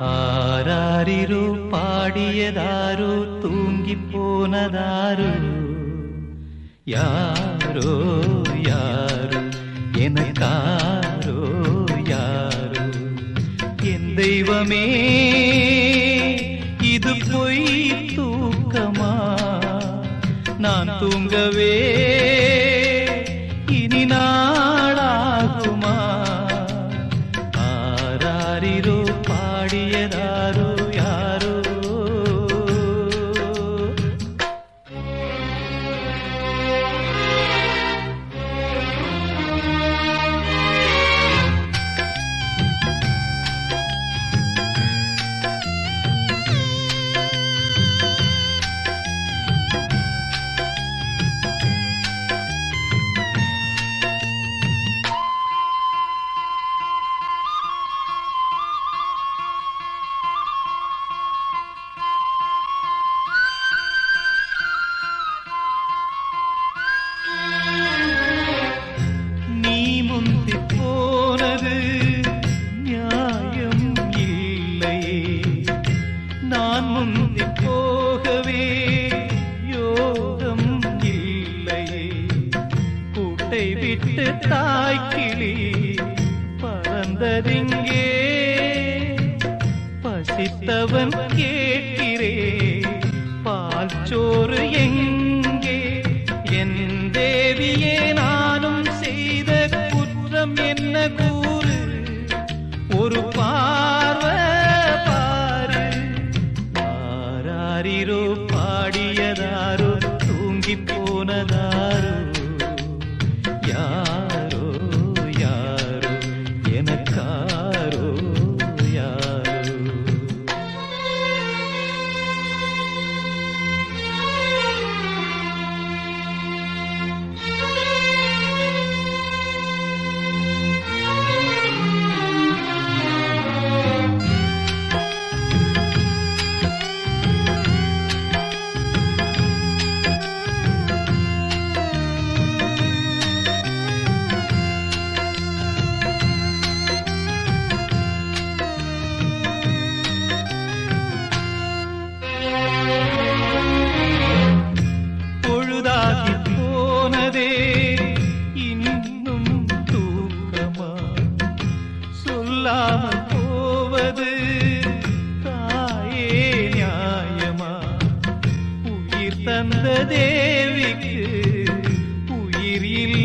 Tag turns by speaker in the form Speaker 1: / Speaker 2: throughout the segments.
Speaker 1: ஆராரிரு பாடியதாரு தூங்கி போனதாரு யாரோ யாரோ எனக்காரோ யாரோ? என் தெய்வமே இது பொய் தூக்கமா? நான் தூங்கவே நான் போகவே யோகம் இல்லையே. கூட்டை விட்டு தாய்க்கிளி பறந்ததிங்கே. பசித்தவன் கேட்கிறே பால் சோறு எங்கே? என் தேவியே நானும் செய்த குற்றம் என்ன கூறு? ஒரு பா பாடியதாரோ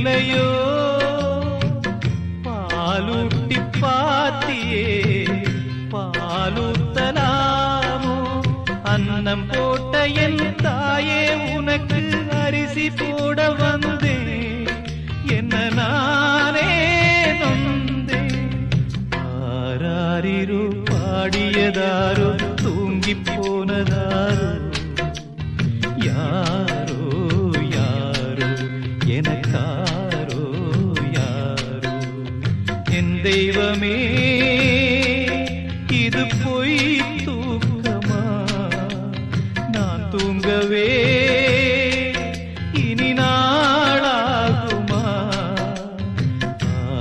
Speaker 1: இல்லையோ பாலூட்டி பாத்தியே பாலூத்தலாமோ அன்னம் போட்ட என் தாயே உனக்கு அரிசி போட வந்தேன் என்ன நானே நொந்தேன் ஆராரிரு பாடியதாரோ தூங்கி போனதாரோ யார் தெய்வமே இது பொய் தூக்கமா? நான் தூங்கவே இனி நாளாகுமா?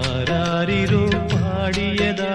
Speaker 1: ஆராரிரோ பாடியதா